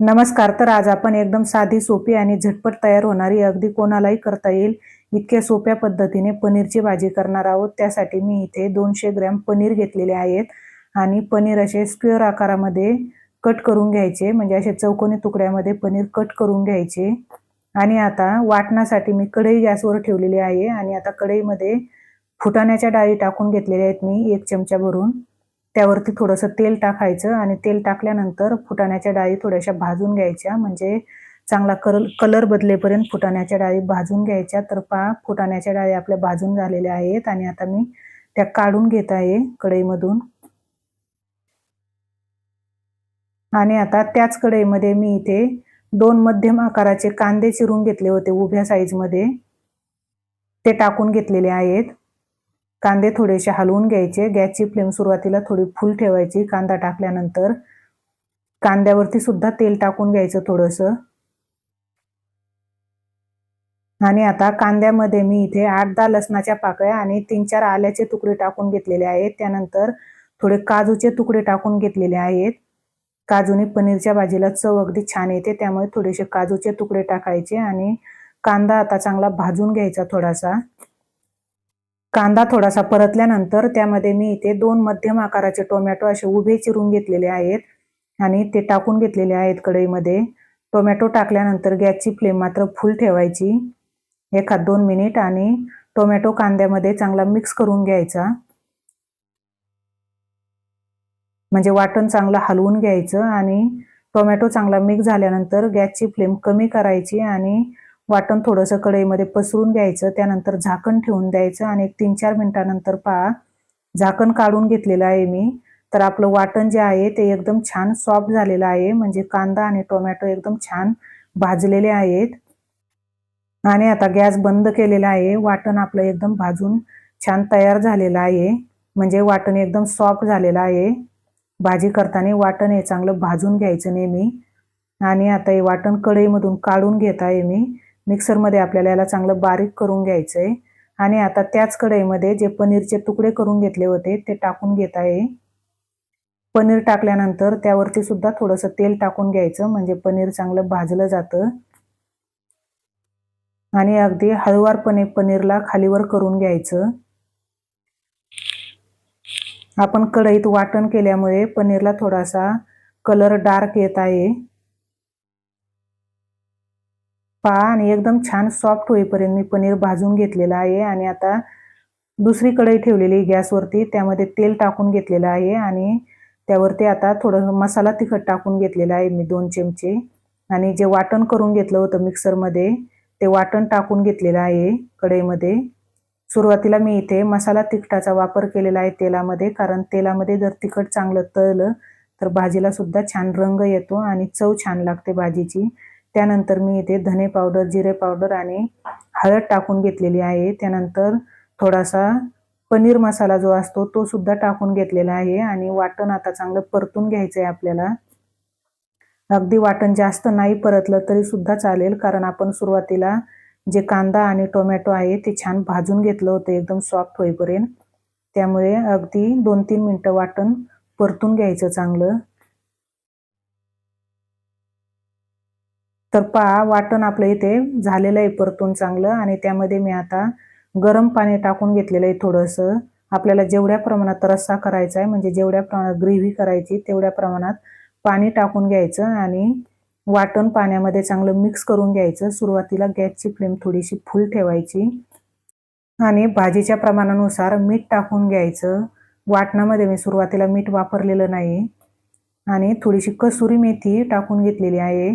नमस्कार तर आज आपण एकदम साधी सोपी आणि झटपट तयार होणारी अगदी कोणालाही करता येईल इतक्या सोप्या पद्धतीने पनीरची भाजी करणार आहोत. त्यासाठी मी इथे दोनशे ग्रॅम पनीर घेतलेले आहेत आणि पनीर असे स्क्वेअर आकारामध्ये कट करून घ्यायचे म्हणजे असे चौकोनी तुकड्यामध्ये पनीर कट करून घ्यायचे. आणि आता वाटण्यासाठी मी कढई गॅसवर ठेवलेली आहे आणि आता कढईमध्ये फुटाण्याच्या डाळी टाकून घेतलेल्या आहेत मी एक चमचा भरून. त्यावरती थोडंसं तेल टाकायचं आणि तेल टाकल्यानंतर फुटाण्याच्या डाळी थोड्याशा भाजून घ्यायच्या. म्हणजे चांगला कलर कलर बदलेपर्यंत फुटाण्याच्या डाळी भाजून घ्यायच्या. तर पहा फुटाण्याच्या डाळी आपल्या भाजून झालेल्या आहेत आणि आता मी त्या काढून घेत आहे कढईमधून. आणि आता त्याच कढईमध्ये मी इथे दोन मध्यम आकाराचे कांदे चिरून घेतले होते उभ्या साईजमध्ये ते टाकून घेतलेले आहेत. कांदे थोडेसे हलवून घ्यायचे. गॅसची फ्लेम सुरुवातीला थोडी फुल ठेवायची. कांदा टाकल्यानंतर कांद्यावरती सुद्धा तेल टाकून घ्यायचं थोडंसं. आणि आता कांद्यामध्ये मी इथे आठ दहा लसणाच्या पाकळ्या आणि तीन चार आल्याचे तुकडे टाकून घेतलेले आहेत. त्यानंतर थोडे काजूचे तुकडे टाकून घेतलेले आहेत. काजूने पनीरच्या भाजीला चव अगदी छान येते. त्यामुळे थोडेसे काजूचे तुकडे टाकायचे आणि कांदा आता चांगला भाजून घ्यायचा थोडासा. कांदा थोडासा परतल्यानंतर त्यामध्ये मी इथे दोन मध्यम आकाराचे टोमॅटो असे उभे चिरून घेतलेले आहेत आणि ते टाकून घेतलेले आहेत कढईमध्ये. टोमॅटो टाकल्यानंतर गॅसची फ्लेम मात्र फुल ठेवायची. एखाद दोन मिनिट आणि टोमॅटो कांद्यामध्ये चांगला मिक्स करून घ्यायचा. म्हणजे वाटण चांगलं हलवून घ्यायचं आणि टोमॅटो चांगला मिक्स झाल्यानंतर गॅसची फ्लेम कमी करायची आणि वाटण थोडंसं कढईमध्ये पसरून घ्यायचं त्यानंतर झाकण ठेवून द्यायचं आणि एक तीन चार मिनिटानंतर पहा झाकण काढून घेतलेलं आहे मी. तर आपलं वाटण जे आहे ते एकदम छान सॉफ्ट झालेलं आहे म्हणजे कांदा आणि टोमॅटो एकदम छान भाजलेले आहेत. आणि आता गॅस बंद केलेला आहे वाटण आपलं एकदम भाजून छान तयार झालेलं आहे म्हणजे वाटण एकदम सॉफ्ट झालेलं आहे. भाजी करताना वाटण हे चांगलं भाजून घ्यायचं नेहमी. आणि आता हे वाटण कढईमधून काढून घेत आहे मी. मिक्सरमध्ये आपल्याला याला चांगलं बारीक करून घ्यायचं आहे आणि आता त्याच कढईमध्ये जे पनीरचे तुकडे करून घेतले होते ते टाकून घेत आहे. पनीर टाकल्यानंतर त्यावरती सुद्धा थोडंसं तेल टाकून घ्यायचं म्हणजे पनीर चांगलं भाजलं जातं. आणि अगदी हळुवारपणे पनीरला खालीवर करून घ्यायचं. आपण कढईत वाटण केल्यामुळे पनीरला थोडासा कलर डार्क येत आहे. पहा आणि एकदम छान सॉफ्ट होईपर्यंत मी पनीर भाजून घेतलेलं आहे आणि आता दुसरी कढई ठेवलेली गॅसवरती. त्यामध्ये तेल टाकून घेतलेलं आहे आणि त्यावरती आता थोडं मसाला तिखट टाकून घेतलेला आहे मी दोन चमचे. आणि जे वाटण करून घेतलं होतं मिक्सरमध्ये ते वाटण टाकून घेतलेलं आहे कढईमध्ये. सुरुवातीला मी इथे मसाला तिखटाचा वापर केलेला आहे तेलामध्ये कारण तेलामध्ये जर तिखट चांगलं तळलं तर भाजीला सुद्धा छान रंग येतो आणि चव छान लागते भाजीची. त्यानंतर मी इथे धने पावडर जिरे पावडर आणि हळद टाकून घेतलेली आहे. त्यानंतर थोडासा पनीर मसाला जो असतो तो सुद्धा टाकून घेतलेला आहे आणि वाटण आता चांगलं परतून घ्यायचं आहे आपल्याला. अगदी वाटण जास्त नाही परतलं तरी सुद्धा चालेल कारण आपण सुरुवातीला जे कांदा आणि टोमॅटो आहे ते छान भाजून घेतलं होतं एकदम सॉफ्ट होईपर्यंत. त्यामुळे अगदी दोन तीन मिनटं वाटण परतून घ्यायचं चांगलं. तर पहा वाटण आपलं इथे झालेलं आहे परतून चांगलं आणि त्यामध्ये मी आता गरम पाणी टाकून घेतलेलं आहे थोडंसं. आपल्याला जेवढ्या प्रमाणात रस्सा करायचा आहे म्हणजे जेवढ्या प्रमाणात ग्रेव्ही करायची तेवढ्या प्रमाणात पाणी टाकून घ्यायचं आणि वाटण पाण्यामध्ये चांगलं मिक्स करून घ्यायचं. सुरुवातीला गॅसची फ्लेम थोडीशी फुल ठेवायची आणि भाजीच्या प्रमाणानुसार मीठ टाकून घ्यायचं. वाटणामध्ये मी सुरुवातीला मीठ वापरलेलं नाही आणि थोडीशी कसुरी मेथी टाकून घेतलेली आहे.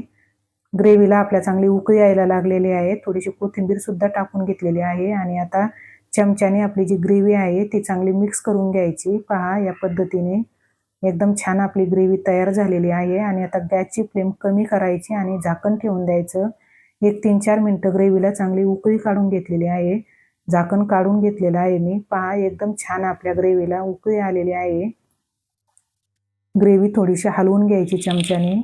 ग्रेव्हीला आपल्या चांगली उकळी यायला लागलेली आहे. थोडीशी कोथिंबीर सुद्धा टाकून घेतलेली आहे आणि आता चमच्याने आपली जी ग्रेव्ही आहे ती चांगली मिक्स करून घ्यायची. पहा या पद्धतीने एकदम छान आपली ग्रेव्ही तयार झालेली आहे आणि आता गॅसची फ्लेम कमी करायची आणि झाकण ठेवून द्यायचं. एक तीन चार मिनटं ग्रेव्हीला चांगली उकळी काढून घेतलेली आहे. झाकण काढून घेतलेलं आहे मी. पहा एकदम छान आपल्या ग्रेव्हीला उकळी आलेली आहे. ग्रेव्ही थोडीशी हलवून घ्यायची चमच्याने.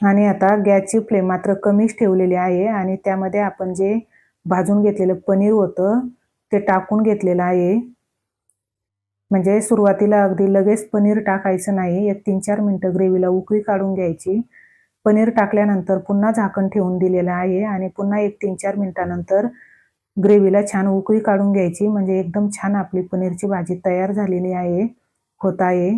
आणि आता गॅसची फ्लेम मात्र कमीच ठेवलेली आहे आणि त्यामध्ये आपण जे भाजून घेतलेलं पनीर होतं ते टाकून घेतलेलं आहे. म्हणजे सुरुवातीला अगदी लगेच पनीर टाकायचं नाही एक तीन चार मिनटं ग्रेव्हीला उकळी काढून घ्यायची. पनीर टाकल्यानंतर पुन्हा झाकण ठेवून दिलेलं आहे आणि पुन्हा एक तीन चार मिनटानंतर ग्रेव्हीला छान उकळी काढून घ्यायची. म्हणजे एकदम छान आपली पनीरची भाजी तयार झालेली आहे होत आहे.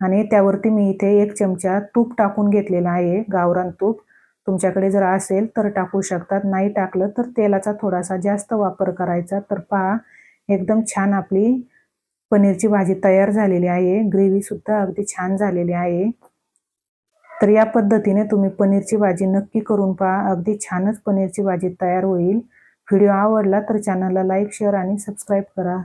आणि त्यावरती मी इथे एक चमचा तूप टाकून घेतलेला आहे गावरान तूप. तुमच्याकडे जर असेल तर टाकू शकतात नाही टाकलं तर तेलाचा थोडासा जास्त वापर करायचा. तर पहा एकदम छान आपली पनीरची भाजी तयार झालेली आहे ग्रेव्हीसुद्धा अगदी छान झालेली आहे. तर या पद्धतीने तुम्ही पनीरची भाजी नक्की करून पहा अगदी छानच पनीरची भाजी तयार होईल. व्हिडिओ आवडला तर चॅनलला लाईक शेअर आणि सबस्क्राईब करा.